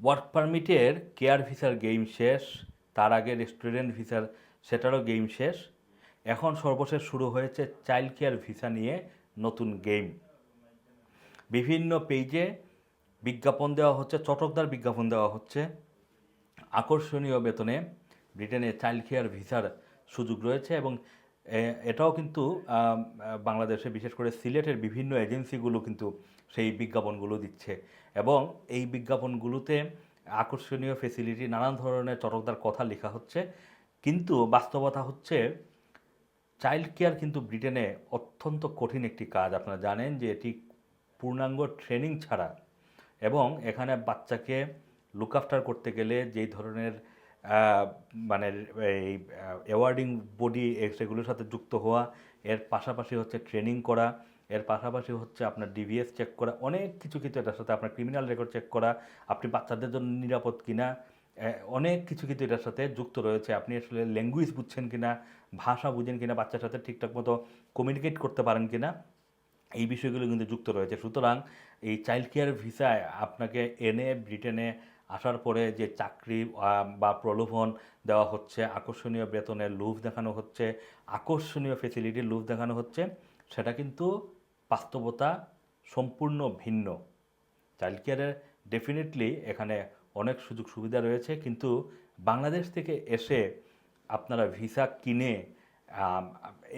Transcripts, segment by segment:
Work পারমিটের care ভিসার game শেষ, তার আগে রেস্টুরেন্ট ভিসার সেটারও গেম শেষ। এখন সর্বশেষ শুরু হয়েছে চাইল্ড কেয়ার ভিসা নিয়ে নতুন গেম বিভিন্ন পেজে বিজ্ঞাপন দেওয়া হচ্ছে, চটকদার বিজ্ঞাপন দেওয়া হচ্ছে। আকর্ষণীয় বেতনে ব্রিটেনে চাইল্ড কেয়ার ভিসার সুযোগ রয়েছে এবং এটাও কিন্তু বাংলাদেশে বিশেষ করে সিলেটের বিভিন্ন এজেন্সিগুলো কিন্তু সেই বিজ্ঞাপনগুলো দিচ্ছে। এবং এই বিজ্ঞাপনগুলোতে আকর্ষণীয় ফেসিলিটি নানান ধরনের চটকদার কথা লেখা হচ্ছে। কিন্তু বাস্তবতা হচ্ছে চাইল্ড কেয়ার কিন্তু ব্রিটেনে অত্যন্ত কঠিন একটি কাজ। আপনারা জানেন যে এটি পূর্ণাঙ্গ ট্রেনিং ছাড়া। এবং এখানে বাচ্চাকে লুক আফটার করতে গেলে যেই ধরনের মানে এই অ্যাওয়ার্ডিং বডি সেগুলোর সাথে যুক্ত হওয়া, এর পাশাপাশি হচ্ছে ট্রেনিং করা, এর পাশাপাশি হচ্ছে আপনার ডিভিএস চেক করা, অনেক কিছু কিছু এটার সাথে আপনার ক্রিমিনাল রেকর্ড চেক করা, আপনি বাচ্চাদের জন্য নিরাপদ কিনা অনেক কিছু কিন্তু এটার সাথে যুক্ত রয়েছে। আপনি আসলে ল্যাঙ্গুয়েজ বুঝছেন কিনা, ভাষা বুঝেন কিনা, বাচ্চার সাথে ঠিকঠাক মতো কমিউনিকেট করতে পারেন কিনা, এই বিষয়গুলো কিন্তু যুক্ত রয়েছে। সুতরাং এই চাইল্ড কেয়ার ভিসায় আপনাকে এনে, ব্রিটেনে আসার পরে যে চাকরি বা প্রলোভন দেওয়া হচ্ছে, আকর্ষণীয় বেতনের লুভ দেখানো হচ্ছে, আকর্ষণীয় ফেসিলিটির লুভ দেখানো হচ্ছে, সেটা কিন্তু বাস্তবতা সম্পূর্ণ ভিন্ন। চাইল্ড কেয়ারের ডেফিনেটলি এখানে অনেক সুযোগ সুবিধা রয়েছে, কিন্তু বাংলাদেশ থেকে এসে আপনারা ভিসা কিনে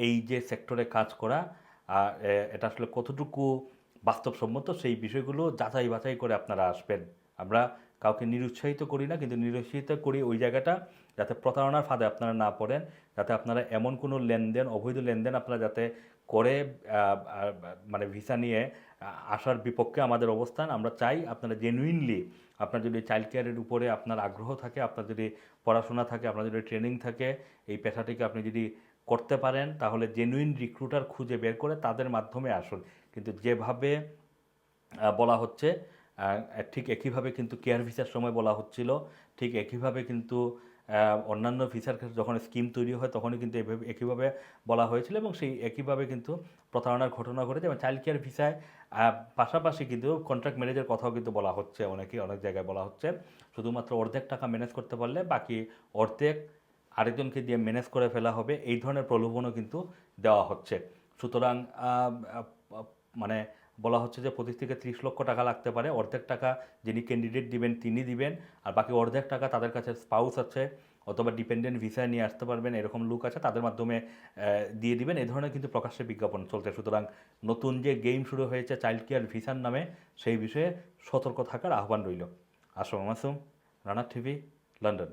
এই যে সেক্টরে কাজ করা এটা আসলে কতটুকু বাস্তবসম্মত, সেই বিষয়গুলো যাচাই বাছাই করে আপনারা আসবেন। আমরা কাউকে নিরুৎসাহিত করি না, কিন্তু নিরুৎসাহিত করি ওই জায়গাটা যাতে প্রতারণার ফাঁদে আপনারা না পড়েন, যাতে আপনারা এমন কোনো লেনদেন, অবৈধ লেনদেন আপনারা যাতে করে মানে ভিসা নিয়ে আসার বিপক্ষে আমাদের অবস্থান। আমরা চাই আপনারা জেনুইনলি আপনার যদি চাইল্ড কেয়ারের উপরে আপনার আগ্রহ থাকে, আপনার যদি পড়াশোনা থাকে, আপনার যদি ট্রেনিং থাকে, এই পেশাটিকে আপনি যদি করতে পারেন, তাহলে জেনুইন রিক্রুটার খুঁজে বের করে তাদের মাধ্যমে আসুন। কিন্তু যেভাবে বলা হচ্ছে ঠিক একইভাবে কিন্তু কেয়ার ভিসার সময় বলা হচ্ছিল, ঠিক একইভাবে কিন্তু অন্যান্য ভিসার ক্ষেত্রে যখন স্কিম তৈরি হয় তখনই কিন্তু এভাবে, একইভাবে বলা হয়েছিল এবং সেই একইভাবে কিন্তু প্রতারণার ঘটনা ঘটেছে এবং চাইল্ড কেয়ার ভিসায় পাশাপাশি কিন্তু কন্ট্রাক্ট ম্যানেজের কথাও কিন্তু বলা হচ্ছে অনেকেই অনেক জায়গায় বলা হচ্ছে। শুধুমাত্র অর্ধেক টাকা ম্যানেজ করতে পারলে বাকি অর্ধেক আরেকজনকে দিয়ে ম্যানেজ করে ফেলা হবে, এই ধরনের প্রলোভনও কিন্তু দেওয়া হচ্ছে। সুতরাং মানে বলা হচ্ছে যে পঁচিশ থেকে ত্রিশ লক্ষ টাকা লাগতে পারে। অর্ধেক টাকা যিনি ক্যান্ডিডেট দিবেন, তিনি দিবেন। আর বাকি অর্ধেক টাকা তাদের কাছে স্পাউস আছে অথবা ডিপেন্ডেন্ট ভিসা নিয়ে আসতে পারবেন, এরকম লুক আছে, তাদের মাধ্যমে দিয়ে দিবেন। এ ধরনের কিন্তু প্রকাশ্যে বিজ্ঞাপন চলছে। সুতরাং নতুন যে গেম শুরু হয়েছে চাইল্ড কেয়ার ভিসার নামে, সেই বিষয়ে সতর্ক থাকার আহ্বান রইল। Assam Masum Rana TV London